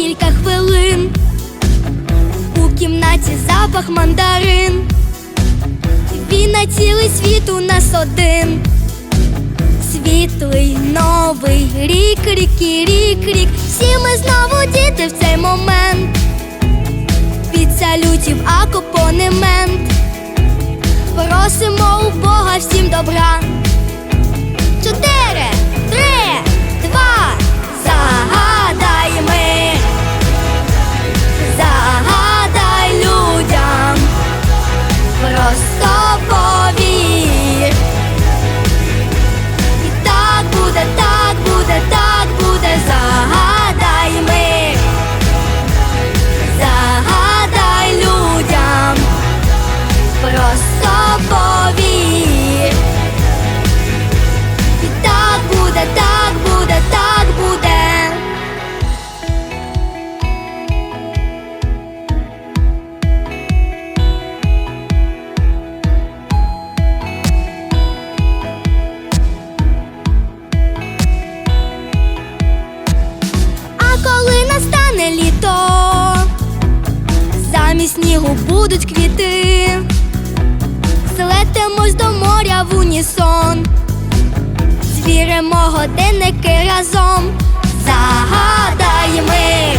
декілька хвилин. У кімнаті запах мандарин. Він на цілий світ у нас один. Світлий новий рік, рік, і рік, рік. Всі ми знову діти в цей момент. Від салютів акопонемент. Просимо у Бога всім добра. Замість снігу будуть квіти, злетимось до моря в унісон, звіримо годинники разом, загадай ми,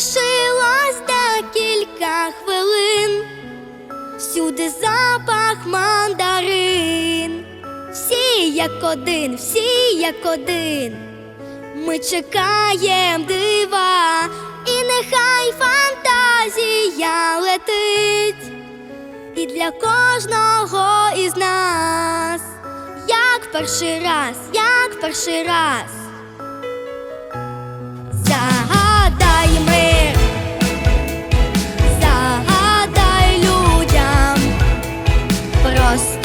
Залишилось декілька хвилин, всюди запах мандарин. Всі як один, всі як один. Ми чекаєм дива, і нехай фантазія летить. І для кожного із нас, як перший раз, як перший раз. Adiós.